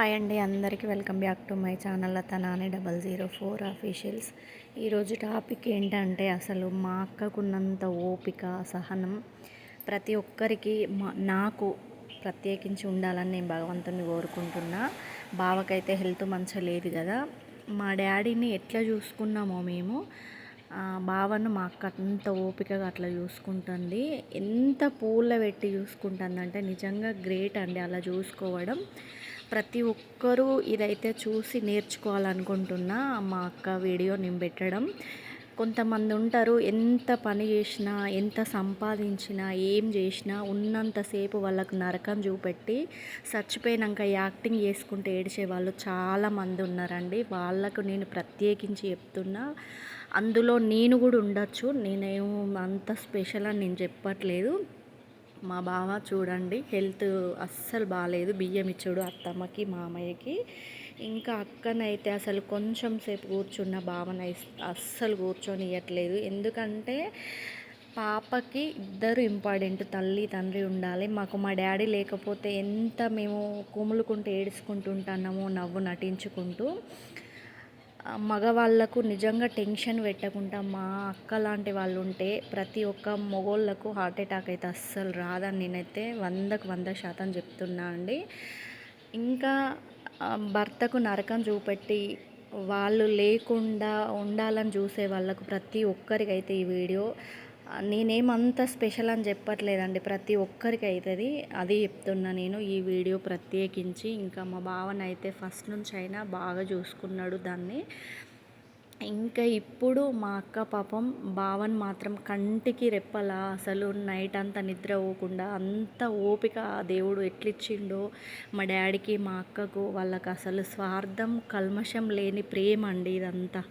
Hi అండి అందరికీ welcome back to my channel Nani double zero four officials. ఈరోజు topic ఏంటంటే అసలు మా అక్కకున్నంత ఓపిక సహనం ప్రతి ఒక్కరికి మా నాకు ప్రత్యేకించి ఉండాలని నేను భగవంతుని కోరుకుంటున్నా. బావకైతే హెల్త్ మంచిగా లేదు కదా. మా డాడీని ఎట్లా చూసుకున్నామో మేము బావను మా అక్క అంత ఓపికగా అట్లా చూసుకుంటుంది. ఎంత పూల పెట్టి చూసుకుంటుందంటే నిజంగా గ్రేట్ అండి అలా చూసుకోవడం. ప్రతి ఒక్కరూ ఇదైతే చూసి నేర్చుకోవాలనుకుంటున్నా మా అక్క వీడియో నేను పెట్టడం కొంతమంది ఉంటారు ఎంత పని చేసినా ఎంత సంపాదించినా ఏం చేసినా ఉన్నంతసేపు వాళ్ళకు నరకం చూపెట్టి చచ్చిపోయినాక యాక్టింగ్ చేసుకుంటే ఏడిచే వాళ్ళు చాలామంది ఉన్నారండి. వాళ్ళకు నేను ప్రత్యేకించి చెప్తున్నా అందులో నేను కూడా ఉండొచ్చు. నేనేం అంత స్పెషల్ అని నేను చెప్పట్లేదు. మా బావ చూడండి హెల్త్ అస్సలు బాగాలేదు బియ్యం ఇచ్చాడు అత్తమ్మకి మామయ్యకి. ఇంకా అక్కనైతే అసలు కొంచెం సేపు కూర్చున్న భావన అస్సలు కూర్చొని ఇవ్వట్లేదు ఎందుకంటే పాపకి ఇద్దరు ఇంపార్టెంట్. తల్లి తండ్రి ఉండాలి. మాకు మా డాడీ లేకపోతే ఎంత మేము కుములుకుంటూ ఏడుచుకుంటుంటున్నామో నవ్వు నటించుకుంటూ మగవాళ్ళకు నిజంగా టెన్షన్ పెట్టకుండా మా అక్క లాంటి వాళ్ళు ఉంటే ప్రతి ఒక్క మొగోళ్ళకు హార్ట్ అటాక్ అయితే అస్సలు రాదని నేనైతే వందకు వంద శాతం చెప్తున్నా అండి. ఇంకా భర్తకు నరకం చూపెట్టి వాళ్ళు లేకుండా ఉండాలని చూసే వాళ్ళకు ప్రతి ఒక్కరికైతే ఈ వీడియో నేనేమంత స్పెషల్ అని చెప్పట్లేదండి. ప్రతి ఒక్కరికి అవుతుంది అది చెప్తున్నా నేను ఈ వీడియో ప్రత్యేకించి. ఇంకా మా బావన అయితే ఫస్ట్ నుంచి అయినా బాగా చూసుకున్నాడు దాన్ని. ఇంకా ఇప్పుడు మా అక్క పాపం బావన్ మాత్రం కంటికి రెప్పలా అసలు నైట్ అంతా నిద్ర పోకుండా అంత ఓపిక దేవుడు ఎట్లిచ్చిండో మా డాడీకి మా అక్కకు వాళ్ళకి అసలు స్వార్థం కల్మషం లేని ప్రేమ అండి ఇదంతా.